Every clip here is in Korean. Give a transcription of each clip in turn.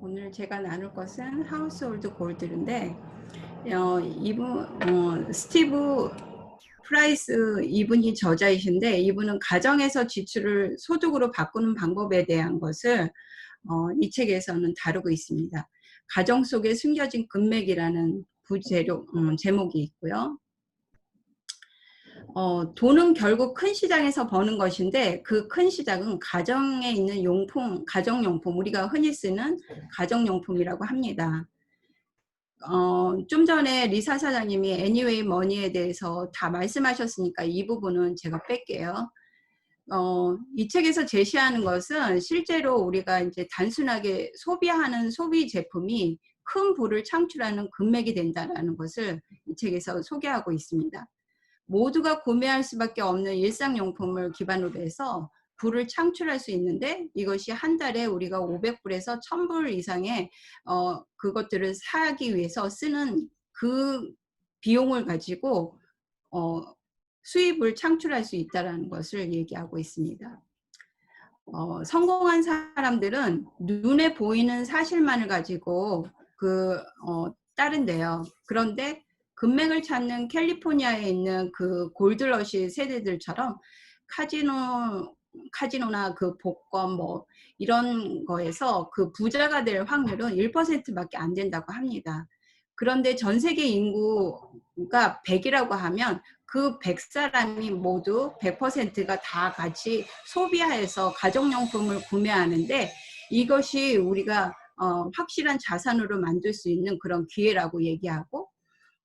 오늘 제가 나눌 것은 하우스홀드 골드인데 어, 이분 어, 스티브 프라이스 이분이 저자이신데 이분은 가정에서 지출을 소득으로 바꾸는 방법에 대한 것을 어, 이 책에서는 다루고 있습니다. 가정 속에 숨겨진 금맥이라는 부제로 음, 제목이 있고요. 어, 돈은 결국 큰 시장에서 버는 것인데 그 큰 시장은 가정에 있는 용품, 가정용품, 우리가 흔히 쓰는 가정용품이라고 합니다. 어, 좀 전에 리사 사장님이 애니웨이 머니에 대해서 다 말씀하셨으니까 이 부분은 제가 뺄게요. 어, 이 책에서 제시하는 것은 실제로 우리가 이제 단순하게 소비하는 소비 제품이 큰 부를 창출하는 금맥이 된다는 것을 이 책에서 소개하고 있습니다. 모두가 구매할 수밖에 없는 일상용품을 기반으로 해서 불을 창출할 수 있는데 이것이 한 달에 우리가 500불에서 1000불 이상의 어, 그것들을 사기 위해서 쓰는 그 비용을 가지고 어, 수입을 창출할 수 있다는 것을 얘기하고 있습니다. 어, 성공한 사람들은 눈에 보이는 사실만을 가지고 그 어, 따른데요. 그런데 금맥을 찾는 캘리포니아에 있는 그 골드러시 세대들처럼 카지노 카지노나 그 복권 뭐 이런 거에서 그 부자가 될 확률은 1%밖에 안 된다고 합니다. 그런데 전 세계 인구가 100이라고 하면 그 100사람이 모두 100%가 다 같이 소비해서 가정용품을 구매하는데 이것이 우리가 어, 확실한 자산으로 만들 수 있는 그런 기회라고 얘기하고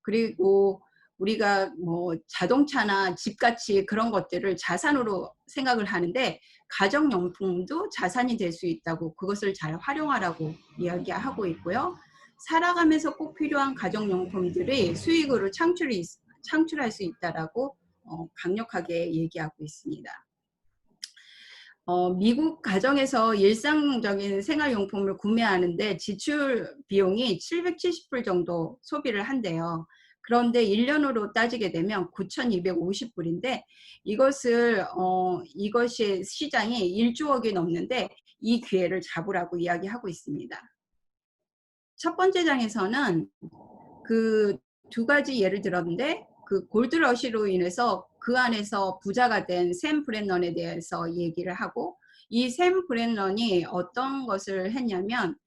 그리고 우리가 뭐 자동차나 집같이 그런 것들을 자산으로 생각을 하는데 가정용품도 자산이 될 수 있다고 그것을 잘 활용하라고 이야기하고 있고요. 살아가면서 꼭 필요한 가정용품들이 수익으로 창출이, 창출할 수 있다라고 어, 강력하게 얘기하고 있습니다. 어, 미국 가정에서 일상적인 생활용품을 구매하는데 지출 비용이 770불 정도 소비를 한대요. 그런데 1년으로 따지게 되면 9,250불인데 이것을 어, 이것이 시장이 1조억이 넘는데 이 기회를 잡으라고 이야기하고 있습니다. 첫 번째 장에서는 그 두 가지 예를 들었는데 그 골드러시로 인해서 그 안에서 부자가 된 샘 브랜넌에 대해서 얘기를 하고 이 샘 브랜넌이 어떤 것을 했냐면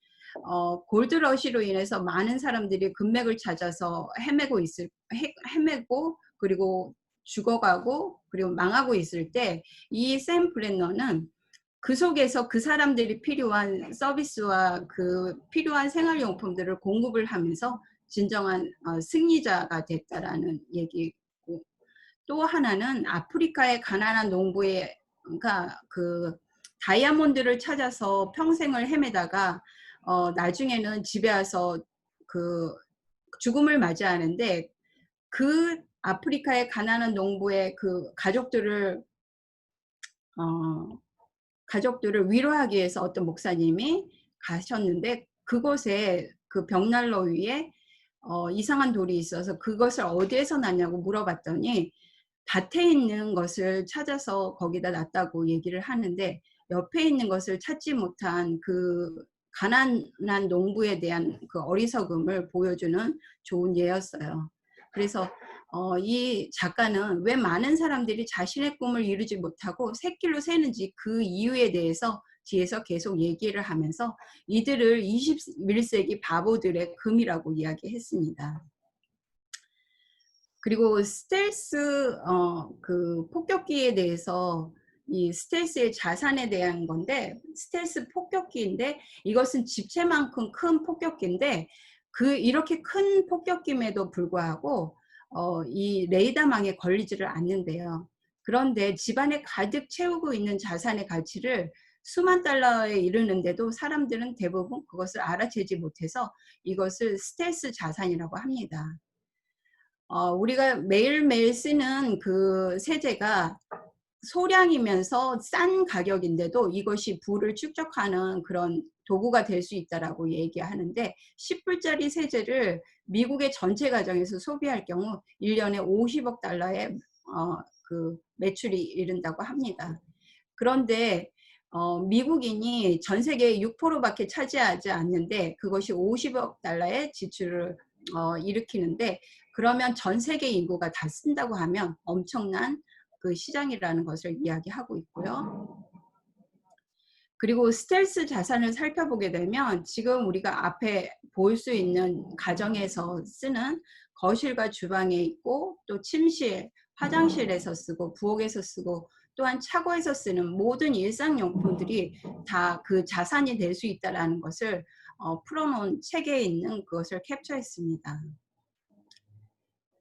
어, 골드러시로 인해서 많은 사람들이 금맥을 찾아서 헤매고 있을 헤매고 그리고 죽어가고 그리고 망하고 있을 때 이 샘 브랜너는 그 속에서 그 사람들이 필요한 서비스와 그 필요한 생활용품들을 공급을 하면서 진정한 어, 승리자가 됐다라는 얘기고 또 하나는 아프리카의 가난한 농부의 그러니까 그 다이아몬드를 찾아서 평생을 헤매다가 어, 나중에는 집에 와서 그 죽음을 맞이하는데 그 아프리카의 가난한 농부의 그 가족들을 어, 가족들을 위로하기 위해서 어떤 목사님이 가셨는데 그곳에 그 벽난로 위에 어, 이상한 돌이 있어서 그것을 어디에서 났냐고 물어봤더니 밭에 있는 것을 찾아서 거기다 놨다고 얘기를 하는데 옆에 있는 것을 찾지 못한 그 가난한 농부에 대한 그 어리석음을 보여주는 좋은 예였어요. 그래서 어, 이 작가는 왜 많은 사람들이 자신의 꿈을 이루지 못하고 새길로 새는지 그 이유에 대해서 뒤에서 계속 얘기를 하면서 이들을 21세기 바보들의 금이라고 이야기했습니다. 그리고 스텔스 어, 그 폭격기에 대해서 이 스텔스의 자산에 대한 건데 스텔스 폭격기인데 이것은 집체만큼 큰 폭격기인데 그 이렇게 큰 폭격기임에도 불구하고 어, 이 레이더망에 걸리지를 않는데요. 그런데 집안에 가득 채우고 있는 자산의 가치를 수만 달러에 이르는데도 사람들은 대부분 그것을 알아채지 못해서 이것을 스텔스 자산이라고 합니다. 어, 우리가 매일매일 쓰는 그 세제가 소량이면서 싼 가격인데도 이것이 부를 축적하는 그런 도구가 될 수 있다라고 얘기하는데 10불짜리 세제를 미국의 전체 가정에서 소비할 경우 1년에 50억 달러의 어, 그 매출이 이른다고 합니다. 그런데 어, 미국인이 전 세계 6%밖에 차지하지 않는데 그것이 50억 달러의 지출을 어, 일으키는데 그러면 전 세계 인구가 다 쓴다고 하면 엄청난 그 시장이라는 것을 이야기하고 있고요. 그리고 스텔스 자산을 살펴보게 되면 지금 우리가 앞에 볼 수 있는 가정에서 쓰는 거실과 주방에 있고 또 침실, 화장실에서 쓰고 부엌에서 쓰고 또한 차고에서 쓰는 모든 일상용품들이 다 그 자산이 될 수 있다는 것을 어, 풀어놓은 책에 있는 그것을 캡처했습니다.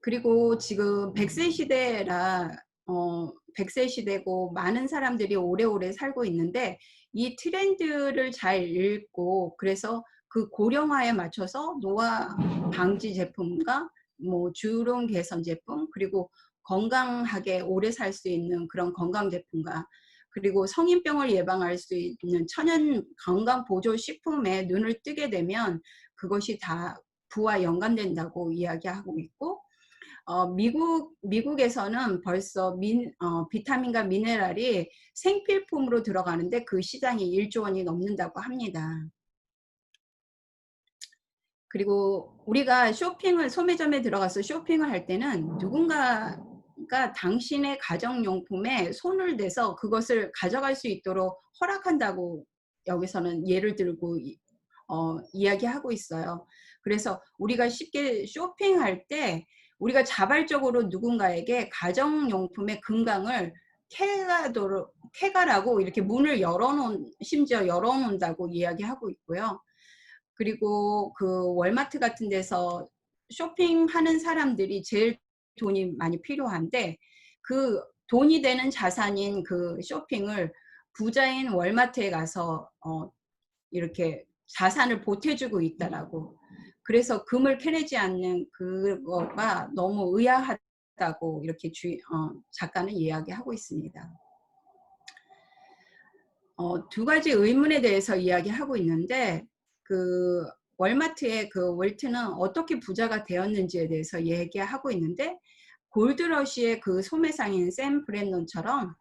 그리고 지금 100세 시대라 어, 100세 시대고 많은 사람들이 오래오래 살고 있는데 이 트렌드를 잘 읽고 그래서 그 고령화에 맞춰서 노화 방지 제품과 뭐 주름 개선 제품 그리고 건강하게 오래 살 수 있는 그런 건강 제품과 그리고 성인병을 예방할 수 있는 천연 건강 보조 식품에 눈을 뜨게 되면 그것이 다 부와 연관된다고 이야기하고 있고 어, 미국 미국에서는 벌써 민, 어, 비타민과 미네랄이 생필품으로 들어가는데 그 시장이 1조 원이 넘는다고 합니다. 그리고 우리가 쇼핑을 소매점에 들어가서 쇼핑을 할 때는 누군가 가 당신의 가정용품에 손을 대서 그것을 가져갈 수 있도록 허락한다고 여기서는 예를 들고 어, 이야기하고 있어요. 그래서 우리가 쉽게 쇼핑할 때 우리가 자발적으로 누군가에게 가정용품의 금강을 캐가도록 캐가라고 이렇게 문을 열어놓은 심지어 열어놓는다고 이야기하고 있고요. 그리고 그 월마트 같은 데서 쇼핑하는 사람들이 제일 돈이 많이 필요한데 그 돈이 되는 자산인 그 쇼핑을 부자인 월마트에 가서 어 이렇게 자산을 보태주고 있다라고 그래서 금을 캐내지 않는 그거가 너무 의아하다고 이렇게 주, 어, 작가는 이야기하고 있습니다. 어, 두 가지 의문에 대해서 이야기하고 있는데 그 월마트의 그 월트는 어떻게 부자가 되었는지에 대해서 얘기하고 있는데 골드러시의 그 소매상인 샘 브랜넌처럼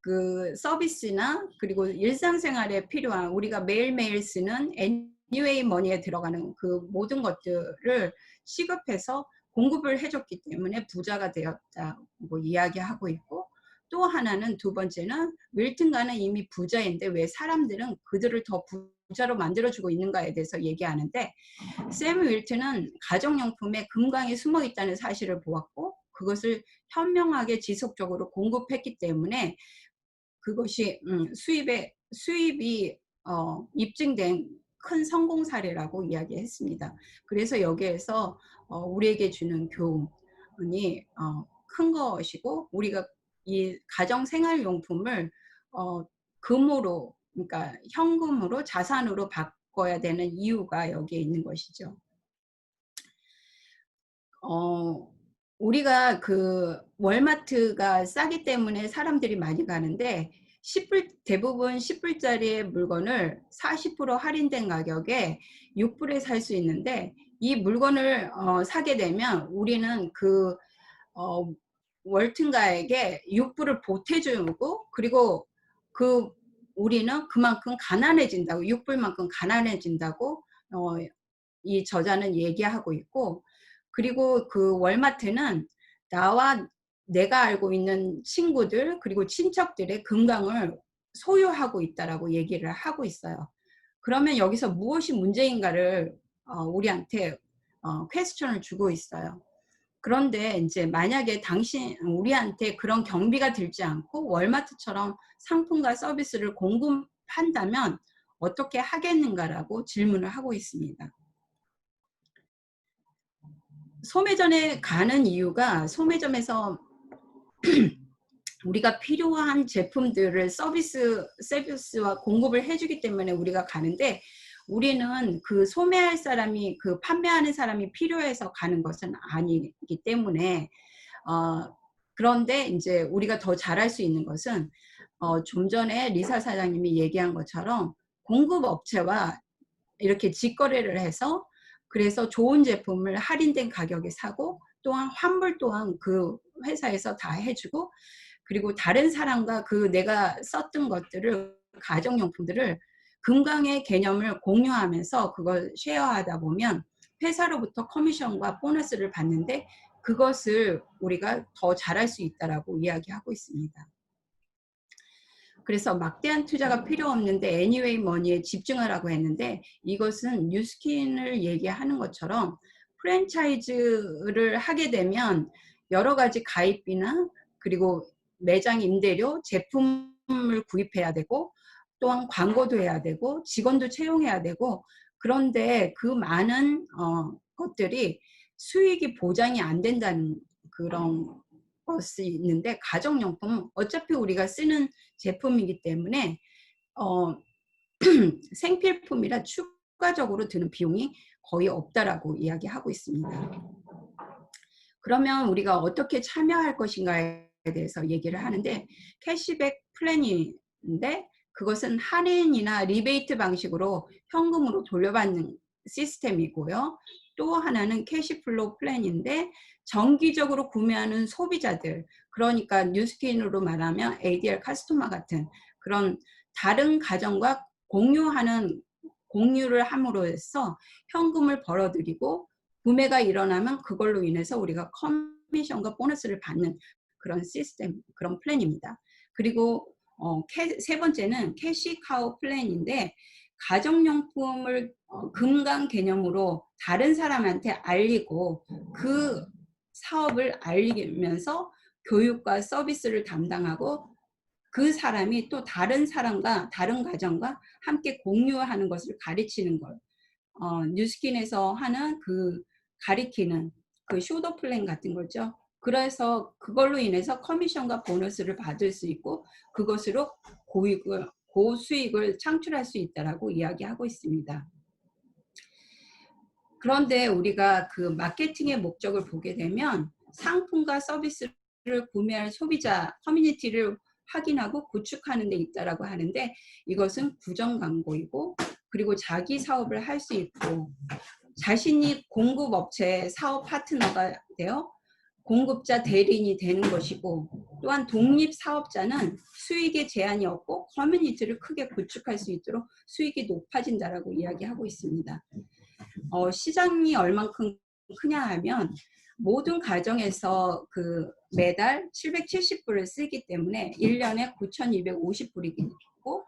그 서비스나 그리고 일상생활에 필요한 우리가 매일매일 쓰는 Anyway 머니에 들어가는 그 모든 것들을 시급해서 공급을 해줬기 때문에 부자가 되었다고 이야기하고 있고 또 하나는 두 번째는 윌튼가는 이미 부자인데 왜 사람들은 그들을 더 부자로 만들어주고 있는가에 대해서 얘기하는데 샘 윌튼은 가정용품에 금강이 숨어 있다는 사실을 보았고 그것을 현명하게 지속적으로 공급했기 때문에 그것이 음, 수입에 수입이 어, 입증된 큰 성공 사례라고 이야기했습니다. 그래서 여기에서 어, 우리에게 주는 교훈이 어, 큰 것이고 우리가 이 가정 생활용품을 어, 금으로 그러니까 현금으로 자산으로 바꿔야 되는 이유가 여기에 있는 것이죠. 어, 우리가 그 월마트가 싸기 때문에 사람들이 많이 가는데 10불, 대부분 10불짜리의 물건을 40% 할인된 가격에 6불에 살 수 있는데 이 물건을 어, 사게 되면 우리는 그 어, 월튼가에게 6불을 보태주고 그리고 그 우리는 그만큼 가난해진다고 6불만큼 가난해진다고 어, 이 저자는 얘기하고 있고 그리고 그 월마트는 나와 내가 알고 있는 친구들 그리고 친척들의 금강을 소유하고 있다라고 얘기를 하고 있어요. 그러면 여기서 무엇이 문제인가를 어, 우리한테 어, 퀘스천을 주고 있어요. 그런데 이제 만약에 당신 우리한테 그런 경비가 들지 않고 월마트처럼 상품과 서비스를 공급한다면 어떻게 하겠는가라고 질문을 하고 있습니다. 소매점에 가는 이유가 소매점에서 우리가 필요한 제품들을 서비스, 서비스와 공급을 해주기 때문에 우리가 가는데 우리는 그 소매할 사람이 그 판매하는 사람이 필요해서 가는 것은 아니기 때문에 어, 그런데 이제 우리가 더 잘할 수 있는 것은 어, 좀 전에 리사 사장님이 얘기한 것처럼 공급 업체와 이렇게 직거래를 해서 그래서 좋은 제품을 할인된 가격에 사고 또한 환불 또한 그 회사에서 다 해주고 그리고 다른 사람과 그 내가 썼던 것들을 가정용품들을 금강의 개념을 공유하면서 그걸 쉐어하다 보면 회사로부터 커미션과 보너스를 받는데 그것을 우리가 더 잘할 수 있다라고 이야기하고 있습니다. 그래서 막대한 투자가 필요 없는데 anyway money에 집중하라고 했는데 이것은 뉴스킨을 얘기하는 것처럼 프랜차이즈를 하게 되면 여러 가지 가입비나 그리고 매장 임대료, 제품을 구입해야 되고 또한 광고도 해야 되고 직원도 채용해야 되고 그런데 그 많은 어, 것들이 수익이 보장이 안 된다는 그런 것이 있는데 가정용품은 어차피 우리가 쓰는 제품이기 때문에 어, 생필품이라 추가적으로 드는 비용이 거의 없다라고 이야기하고 있습니다. 그러면 우리가 어떻게 참여할 것인가에 대해서 얘기를 하는데 캐시백 플랜인데 그것은 할인이나 리베이트 방식으로 현금으로 돌려받는 시스템이고요. 또 하나는 캐시플로우 플랜인데 정기적으로 구매하는 소비자들 그러니까 뉴스킨으로 말하면 ADR 카스토마 같은 그런 다른 가정과 공유하는 공유를 함으로 해서 현금을 벌어들이고 구매가 일어나면 그걸로 인해서 우리가 커미션과 보너스를 받는 그런 시스템, 그런 플랜입니다. 그리고 어, 캐, 세 번째는 캐시카우 플랜인데 가정용품을 어, 금강 개념으로 다른 사람한테 알리고 그 사업을 알리면서 교육과 서비스를 담당하고 그 사람이 또 다른 사람과 다른 가정과 함께 공유하는 것을 가르치는 것. 어, 뉴스킨에서 하는 그 가리키는 그 쇼더 플랜 같은 거죠. 그래서 그걸로 인해서 커미션과 보너스를 받을 수 있고 그것으로 고익을, 고수익을 창출할 수 있다라고 이야기하고 있습니다. 그런데 우리가 그 마케팅의 목적을 보게 되면 상품과 서비스를 구매할 소비자 커뮤니티를 확인하고 구축하는 데 있다라고 하는데 이것은 구정 광고이고 그리고 자기 사업을 할 수 있고 자신이 공급업체 사업 파트너가 되어 공급자 대리인이 되는 것이고 또한 독립 사업자는 수익에 제한이 없고 커뮤니티를 크게 구축할 수 있도록 수익이 높아진다라고 이야기하고 있습니다. 어, 시장이 얼만큼 크냐 하면 모든 가정에서 그 매달 770불을 쓰기 때문에 1년에 9,250불이고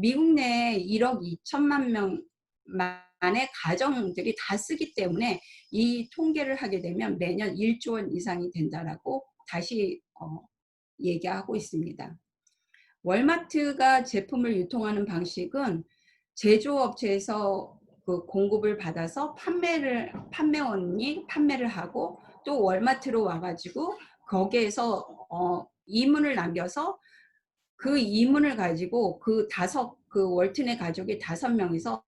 미국 내에 1억 2천만 명 만의 가정들이 다 쓰기 때문에 이 통계를 하게 되면 매년 1조 원 이상이 된다라고 다시 어, 얘기하고 있습니다. 월마트가 제품을 유통하는 방식은 제조업체에서 그 공급을 받아서 판매를 판매원이 판매를 하고 또 월마트로 와가지고 거기에서 어, 이문을 남겨서 그 이문을 가지고 그 다섯 그 월트네 가족이 다섯 명이서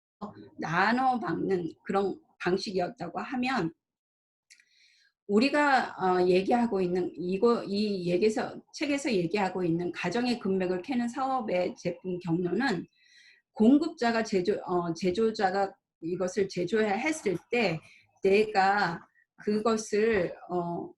나눠 먹는 그런 방식이었다고 하면 우리가 어, 얘기하고 있는 이거 이 얘기에서 책에서 얘기하고 있는 가정의 금맥을 캐는 사업의 제품 경로는 공급자가 제조 어, 제조자가 이것을 제조해야 했을 때 내가 그것을 어,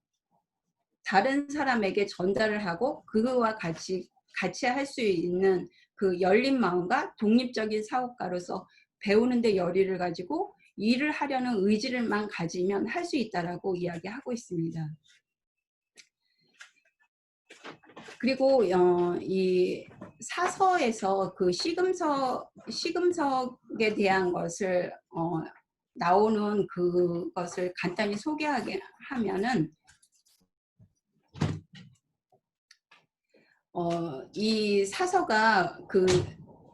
다른 사람에게 전달을 하고 그와 같이 같이 할 수 있는 그 열린 마음과 독립적인 사업가로서 배우는데 열의를 가지고 일을 하려는 의지를만 가지면 할 수 있다라고 이야기하고 있습니다. 그리고 어, 이 사서에서 그 시금석 시금석에 대한 것을 어, 나오는 그것을 간단히 소개하게 하면은 어, 이 사서가 그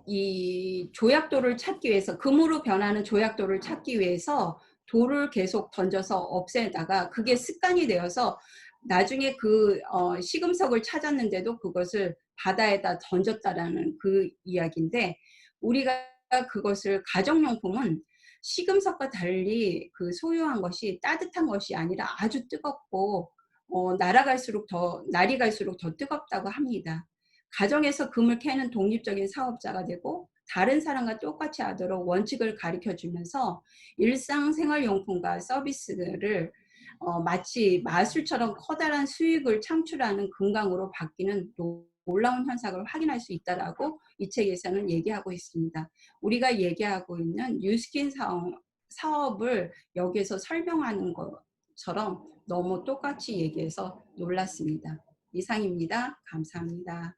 이 조약돌을 찾기 위해서 금으로 변하는 조약돌을 찾기 위해서 돌을 계속 던져서 없애다가 그게 습관이 되어서 나중에 그 어, 시금석을 찾았는데도 그것을 바다에다 던졌다라는 그 이야기인데 우리가 그것을 가정용품은 시금석과 달리 그 소유한 것이 따뜻한 것이 아니라 아주 뜨겁고 어, 날아갈수록 더 날이 갈수록 더 뜨겁다고 합니다. 가정에서 금을 캐는 독립적인 사업자가 되고 다른 사람과 똑같이 하도록 원칙을 가르쳐 주면서 일상생활용품과 서비스를 어, 마치 마술처럼 커다란 수익을 창출하는 금강으로 바뀌는 올라온 현상을 확인할 수 있다라고 이 책에서는 얘기하고 있습니다. 우리가 얘기하고 있는 뉴스킨 사업, 사업을 여기에서 설명하는 것처럼 너무 똑같이 얘기해서 놀랐습니다. 이상입니다. 감사합니다.